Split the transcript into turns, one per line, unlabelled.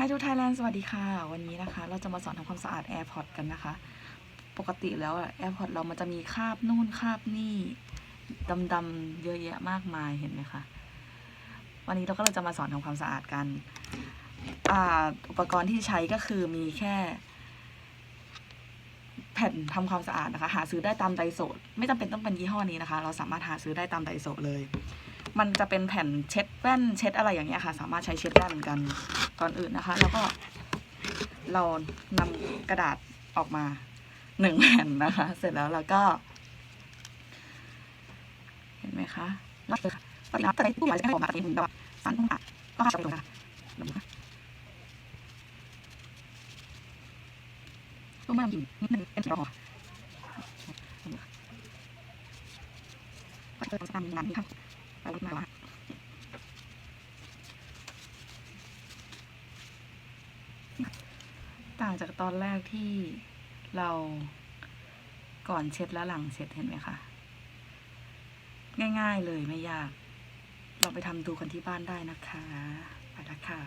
Hi ทุกไทยแลนด์สวัสดีค่ะ วันนี้นะคะ เราจะมาสอนทำความสะอาด AirPod กันนะคะ ปกติแล้วอะ AirPod เรามันจะมีคราบนู่นคราบนี่ดำๆเยอะแยะมากมายเห็นไหมคะ วันนี้เราก็เลยจะมาสอนทำความสะอาดกันออุปกรณ์ที่ใช้ก็คือมีแค่ แผ่นทำความสะอาดนะคะ หาซื้อได้ตามไดโซะไม่จำเป็นต้องเป็นยี่ห้อนี้นะคะ เราสามารถหาซื้อได้ตามไดโซะเลย มันจะเป็นแผ่นเช็ดแว่นเช็ดอะไรอย่างเงี้ยค่ะ สามารถใช้เช็ดได้เหมือนกันก่อนอื่นนะคะ แล้วก็เรานำกระดาษออกมาหนึ่งแผ่นนะคะ เสร็จแล้วเราก็ เห็นไหมคะรับเลยค่ะปฏิบัติอะไรผู้ใหญ่จะให้ออกมาตีหุ่นแบบสันทุ่งอะก็ขับไปดูค่ะดูค่ะตัวมันอยู่นิดนึงเป็นรอก็จะทำงานนี้ค่ะ ไปรถมาละต่างจากตอนแรกที่เราก่อนเช็ดและหลังเช็ดเห็นไหมคะ ง่ายๆเลยไม่ยาก เราไปทำดูกันที่บ้านได้นะคะ ไปละค่ะ